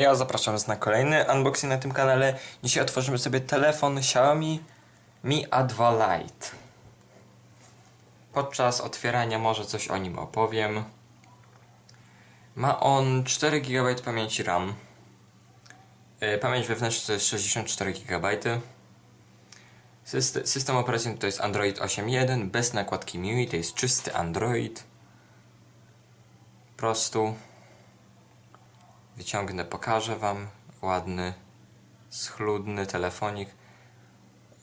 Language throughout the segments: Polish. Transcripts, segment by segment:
Ja zapraszam Was na kolejny unboxing na tym kanale. Dzisiaj otworzymy sobie telefon Xiaomi Mi A2 Lite. Podczas otwierania może coś o nim opowiem. Ma on 4 GB pamięci RAM. Yy, Pamięć wewnętrzna to jest 64 GB. Syste- System operacyjny to jest Android 8.1 bez nakładki MIUI, to jest czysty Android. Prostu wyciągnę, pokażę Wam. Ładny, schludny telefonik.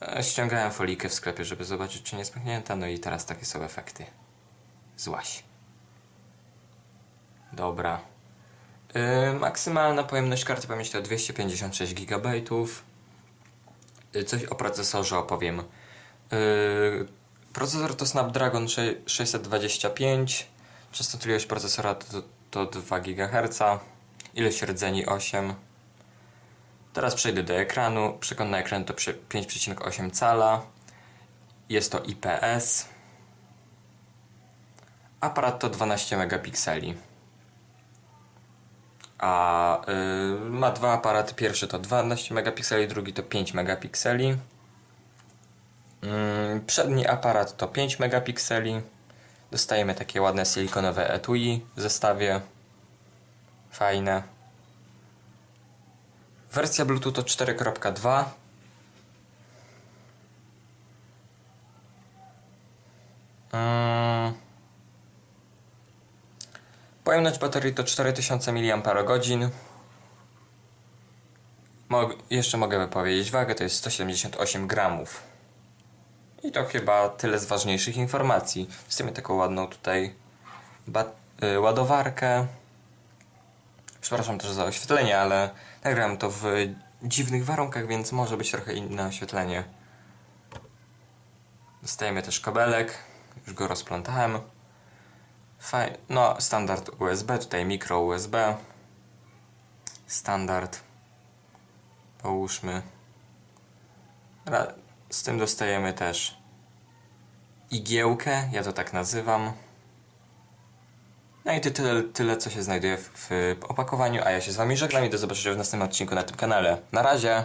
E, Ściągałem folikę w sklepie, żeby zobaczyć, czy nie jest pęknięta, no i teraz takie są efekty. Złaś. Dobra. Yy, maksymalna pojemność karty pamięci to 256 GB. Y, Coś o procesorze opowiem. Yy, procesor to Snapdragon sze- 625. Częstotliwość procesora to, to 2 GHz. Ilość rdzeni 8. Teraz przejdę do ekranu. Przekąt na ekran to prze- 5,8 cala. Jest to IPS. Aparat to 12 megapikseli. A y, ma dwa aparaty. Pierwszy to 12 megapikseli, drugi to 5 megapikseli. Mm, Przedni aparat to 5 megapikseli. Dostajemy takie ładne silikonowe etui w zestawie. Fajne. Wersja Bluetooth to 4.2. Mm. Pojemność baterii to 4000 mAh. Mog jeszcze mogę wypowiedzieć wagę, to jest 178 gramów. I to chyba tyle z ważniejszych informacji. Chcemy taką ładną tutaj y, ładowarkę. Przepraszam też za oświetlenie, ale nagrałem to w dziwnych warunkach, więc może być trochę inne oświetlenie. Dostajemy też kabelek, już go rozplątałem. Faj- no, standard USB, tutaj mikro USB. Standard. Połóżmy. Z tym dostajemy też igiełkę, ja to tak nazywam. No i to tyle, tyle co się znajduje w, w opakowaniu, a ja się z Wami żegnam i do zobaczenia w następnym odcinku na tym kanale. Na razie!